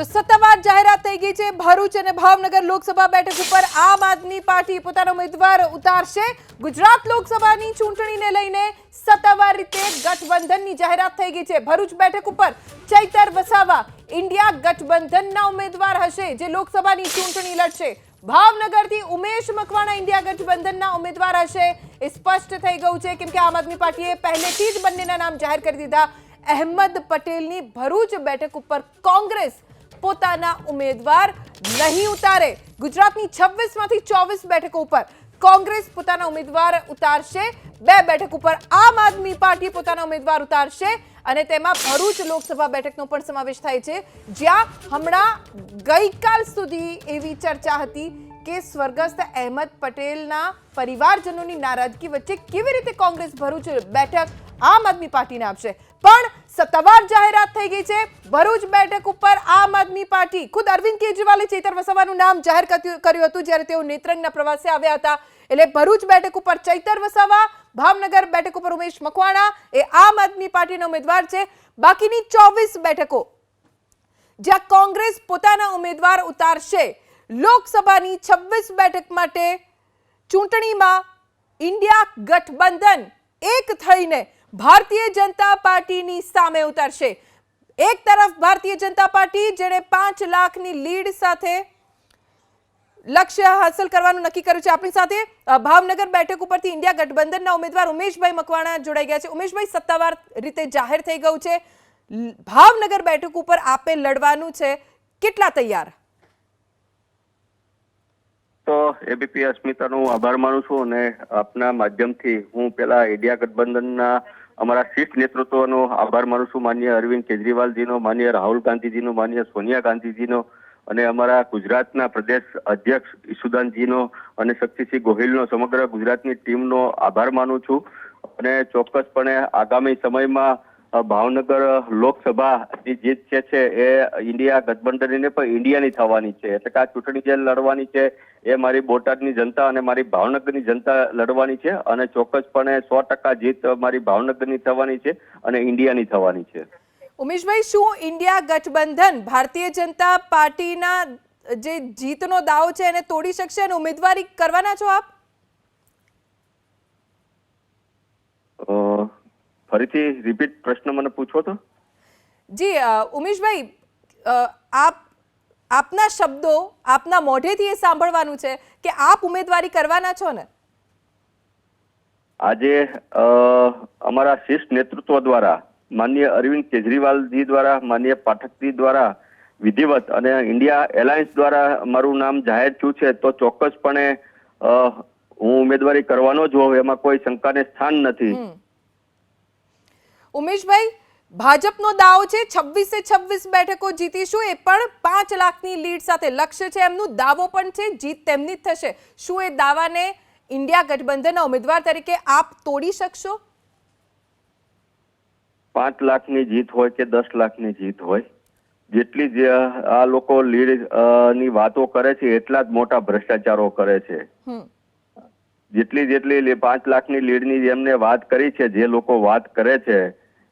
તો સત્તાવાર જાહેરાત થઈ ગઈ છે. ભરૂચ અને ભાવનગર લોકસભા બેઠક ઉપર આમ આદમી પાર્ટી પોતાનો ઉમેદવાર ઉતારશે. ગુજરાત લોકસભાની ચૂંટણીને લઈને સત્તાવાર રીતે ગઠબંધનની જાહેરાત થઈ ગઈ છે. ભરૂચ બેઠક ઉપર ચૈતર વસાવા ઇન્ડિયા ગઠબંધનના ઉમેદવાર હશે, જે લોકસભાની ચૂંટણી લડશે. ભાવનગરથી ઉમેશ મકવાણા ઇન્ડિયા ગઠબંધનના ઉમેદવાર હશે. એ સ્પષ્ટ થઈ ગયું છે કેમ કે આમ આદમી પાર્ટીએ પહેલેથી જ બંનેના નામ જાહેર કરી દીધા. અહેમદ પટેલની ભરૂચ બેઠક ઉપર કોંગ્રેસ પોતાના ઉમેદવાર નહીં ઉતારે. ગુજરાતની 26 માંથી ચોવીસ બેઠકો ઉપર કોંગ્રેસ પોતાના ઉમેદવાર ઉતારશે. બે બેઠક ઉપર આમ આદમી પાર્ટી પોતાના ઉમેદવાર ઉતારશે અને તેમાં ભરૂચ લોકસભા બેઠકનો પણ સમાવેશ થાય છે. જ્યાં હમણાં ગઈકાલ સુધી એવી ચર્ચા હતી કે સ્વર્ગસ્થ અહેમદ પટેલના પરિવારજનોની નારાજગી વચ્ચે કેવી રીતે કોંગ્રેસ ભરૂચ બેઠક આમ આદમી પાર્ટીને આપશે? પણ સત્તાવાર જાહેરાત થઈ ગઈ છે. ભરૂચ બેઠક ઉપર આમ આદમી પાર્ટી. ખુદ અરવિંદ કેજરીવાલે ચેતર વસાવાનું નામ જાહેર કર્યું હતું જ્યારે તેઓ નેત્રંગના પ્રવાસે આવ્યા હતા. એટલે ભરૂચ બેઠક ઉપર ચૈતર વસાવા, ભાવનગર બેઠક ઉપર ઉમેશ મકવાણા એ આમ આદમી પાર્ટીના ઉમેદવાર છે. બાકીની ચોવીસ બેઠકો જ્યાં કોંગ્રેસ પોતાના ઉમેદવાર ઉતારશે લોકસભાની 26 બેઠક માટે ચૂંટણીમાં ઇન્ડિયા ગઠબંધન એક થઈને ભારતીય જનતા પાર્ટીની સામે ઉતરશે. એક તરફ ભારતીય જનતા પાર્ટી, જેણે પાંચ લાખની લીડ સાથે લક્ષ્ય હાંસલ કરવાનું નક્કી કર્યું છે. આપણી સાથે ભાવનગર બેઠક ઉપરથી ઇન્ડિયા ગઠબંધનના ઉમેદવાર ઉમેશભાઈ મકવાણા જોડાઈ ગયા છે. ઉમેશભાઈ, સત્તાવાર રીતે જાહેર થઈ ગયું છે. ભાવનગર બેઠક ઉપર આપે લડવાનું છે. કેટલા તૈયાર? તો એબીપી અસ્મિતાનો હું આભાર માનું છું અને આપના માધ્યમથી હું પેલા ઇન્ડિયા ગઠબંધનના અમારા શીર્ષ નેતૃત્વનો આભાર માનું છું. માન્ય અરવિંદ કેજરીવાલજીનો, માન્ય રાહુલ ગાંધીજીનો, માન્ય સોનિયા ગાંધીજીનો અને અમારા ગુજરાતના પ્રદેશ અધ્યક્ષ ઈસુદાનજીનો અને શક્તિસિંહ ગોહિલનો, સમગ્ર ગુજરાતની ટીમનો આભાર માનું છું. અને ચોક્કસપણે આગામી સમયમાં અ, લોકસભા જે જીત છે છે એ ઇન્ડિયા ગઠબંધનને પણ ઇન્ડિયાની થવાની છે. એટલે કે આ ચૂંટણી જે લડવાની છે એ મારી બોટાદની જનતા અને મારી ભાવનગરની જનતા લડવાની છે અને ચોક્કસપણે સો ટકા જીત મારી ભાવનગરની થવાની છે અને ઇન્ડિયાની થવાની છે. ઉમેશભાઈ શું ઇન્ડિયા ગઠબંધન ભારતીય જનતા પાર્ટીના જે જીતનો દાવો છે એને તોડી શકશે અને ઉમેદવારી કરવાના છો આપ? ફરીથી રિપીટ પ્રશ્ન મને પૂછો તો? જી ઉમેશભાઈ આપ આપના શબ્દો આપના મોઢેથી એ સાંભળવાનું છે કે આપ ઉમેદવારી કરવાના છો ને? આજે અમારા શિષ્ટ નેતૃત્વ દ્વારા માન્ય અરવિંદ કેજરીવાલજી દ્વારા માનનીય પાઠકજી દ્વારા વિધિવત અને ઇન્ડિયા એલાયન્સ દ્વારા મારું નામ જાહેર થયું છે તો ચોક્કસપણે હું ઉમેદવારી કરવાનો જ હોઉં એમાં કોઈ શંકાને સ્થાન નથી. ઉમેશભાઈ ભાજપનો દાવો છે છવ્વીસે છવ્વીસ બેઠકો જીતીશું એ પણ પાંચ લાખની લીડ સાથે લક્ષ્ય છે એમનું. દાવો પણ છે જીત તેમની જ થશે. શું એ દાવાને ઇન્ડિયા ગઠબંધનના ઉમેદવાર તરીકે આપ તોડી શકશો? પાંચ લાખની જીત હોય કે દસ લાખની જીત હોય જેટલી જે આ લોકો લીડની વાતો કરે છે એટલા જ મોટા ભ્રષ્ટાચારો કરે છે. જેટલી જેટલી પાંચ લાખની લીડની જેમને વાત કરી છે જે લોકો વાત કરે છે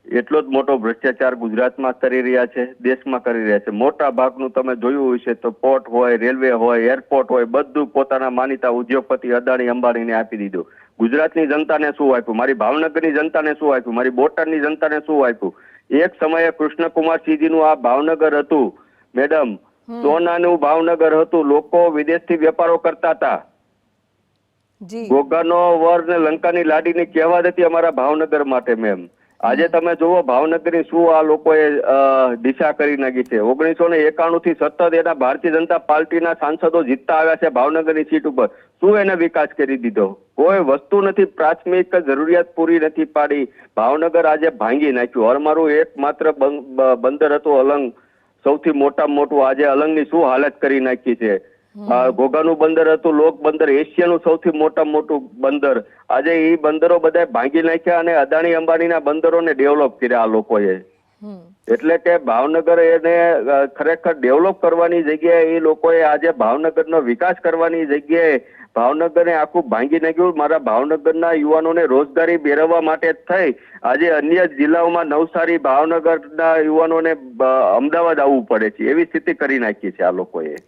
એટલો જ મોટો ભ્રષ્ટાચાર ગુજરાતમાં કરી રહ્યા છે દેશમાં કરી રહ્યા છે. મોટા ભાગનું તમે જોયું હશે તો પોર્ટ હોય રેલવે હોય એરપોર્ટ હોય બધું પોતાના માનીતા ઉદ્યોગપતિ અદાણી અંબાણીને આપી દીધું. ગુજરાતની જનતાને શું આપ્યું? મારી ભાવનગરની જનતાને શું આપ્યું? મારી બોટાદની જનતાને શું આપ્યું? એક સમયે કૃષ્ણકુમારસિંહજીનું આ ભાવનગર હતું. મેડમ સોનાનું ભાવનગર હતું. લોકો વિદેશથી વેપારો કરતા હતા. ગોગાનો વર ને લંકાની લાડીની કહેવત હતી અમારા ભાવનગર માટે મેમ. આજે તમે જુઓ ભાવનગરની શું આ લોકોએ દિશા કરી નાખી છે. ઓગણીસો ને એકાણું થી સતત એના ભારતીય જનતા પાર્ટીના સાંસદો જીતતા આવ્યા છે ભાવનગરની સીટ ઉપર. શું એને વિકાસ કરી દીધો? કોઈ વસ્તુ નથી પ્રાથમિક જરૂરિયાત પૂરી નથી પાડી. ભાવનગર આજે ભાંગી નાખ્યું. અમારું એકમાત્ર બંદર હતું અલંગ. સૌથી મોટામાં મોટું આજે અલંગની શું હાલત કરી નાખી છે? ઘોઘાનું બંદર હતું લોક બંદર એશિયાનું સૌથી મોટા મોટું બંદર. આજે એ બંદરો બધા ભાંગી નાખ્યા અને અદાણી અંબાણીના બંદરોને ડેવલપ કર્યા આ લોકોએ. એટલે કે ભાવનગર એને ખરેખર ડેવલપ કરવાની જગ્યાએ એ લોકોએ આજે ભાવનગરનો વિકાસ કરવાની જગ્યાએ ભાવનગરને આખું ભાંગી નાખ્યું. મારા ભાવનગરના યુવાનોને રોજગારી મેળવવા માટે થઈ. આજે અન્ય જિલ્લાઓમાં નવસારી ભાવનગરના યુવાનોને અમદાવાદ આવવું પડે છે. એવી સ્થિતિ કરી નાખી છે આ લોકોએ.